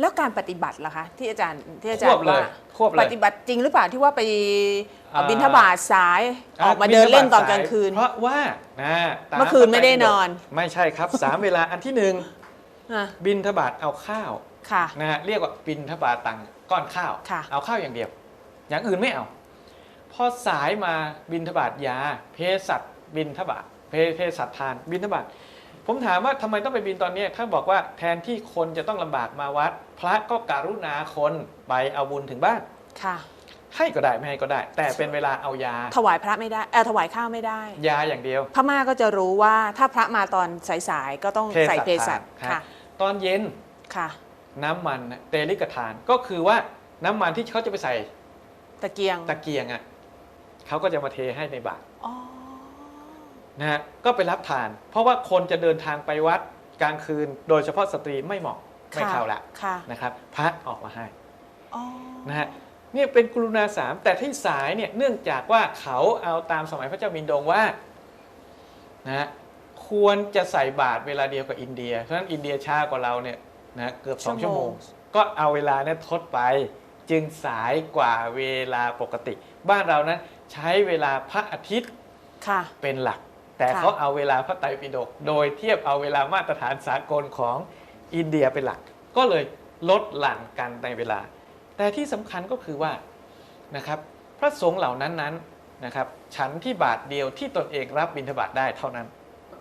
แล้วการปฏิบัติล่ะคะ ที่อาจารย์ที่อาจาครวบย์เลยว่าควบเลยปฏิบัติจริงหรือเปล่าที่ว่าไปเอ่ออ่าบินทบาทสายออกมาเดินเล่นตอนกลางคืน เพราะว่านะตาเมื่อคืนไม่ได้นอน ไม่ใช่ครับสามเวลาอันที่หนึ่งอะบินทบาทเอาข้าวค่ะนะฮะเรียกว่าบินทบาทตังก้อนข้าวค่ะเอาข้าวอย่างเดียว อย่างอื่นไม่เอา พอสายมาบินทบาทยาเภสัชบินทบาทเภเภสัชทานบินทบาท ผมถามว่าทำไมต้องไปบินตอนนี้ถ้าบอกว่าแทนที่คนจะต้องลำบากมาวัด พระก็การุณาคนไปเอาบุญถึงบ้านค่ะ ให้ก็ได้ไม่ให้ก็ได้ แต่เป็นเวลาเอายา ถวายพระไม่ได้เออถวายข้าวไม่ได้ ยาอย่างเดียว พม่าก็จะรู้ว่าถ้าพระมาตอนสายๆก็ต้องใส่เภสัชทานค่ะ ตอนเย็นค่ะ น้ำมันเตลิกทานก็คือว่าน้ำมันที่เขาจะไปใส่ ตะเกียงตะเกียงอะเขาก็จะมาเทให้ในบาตรอ๋อ นะฮะก็ไปรับทาน เพราะว่าคนจะเดินทางไปวัดกลางคืน โดยเฉพาะสตรีไม่เหมาะไม่เข้าละค่ะนะครับ พระออกมาให้อ๋อนะฮะเนี่ยเป็นกรุณาสามแต่ที่สายเนี่ยเนื่องจากว่าเขาเอาตามสมัยพระเจ้ามินโดงว่านะฮะควรจะใส่บาตรเวลาเดียวกับอินเดีย เพราะฉะนั้นอินเดียช้ากว่าเราเนี่ยนะเกือบสองชั่วโมง ก็เอาเวลาเนี่ยทดไป จึงสายกว่าเวลาปกติ บ้านเรานั้นใช้เวลาพระอาทิตย์ค่ะเป็นหลัก แต่ค่ะเขาเอาเวลาพระไตรปิฎกโดยเทียบเอาเวลามาตรฐานสากลของอินเดียเป็นหลัก ก็เลยลดหลั่นกันในเวลา แต่ที่สำคัญก็คือว่านะครับพระสงฆ์เหล่านั้นนั้นนะครับฉันที่บาทเดียวที่ตนเองรับบิณฑบาตได้เท่านั้น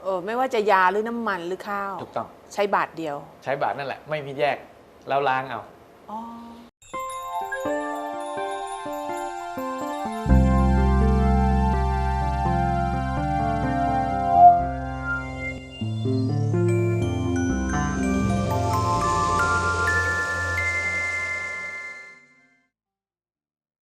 เออไม่ว่าจะยาหรือน้ำมันหรือข้าวถูกต้องใช้บาทเดียว ใช้บาทนั่นแหละไม่มีแยกเราล้างเอาอ๋อ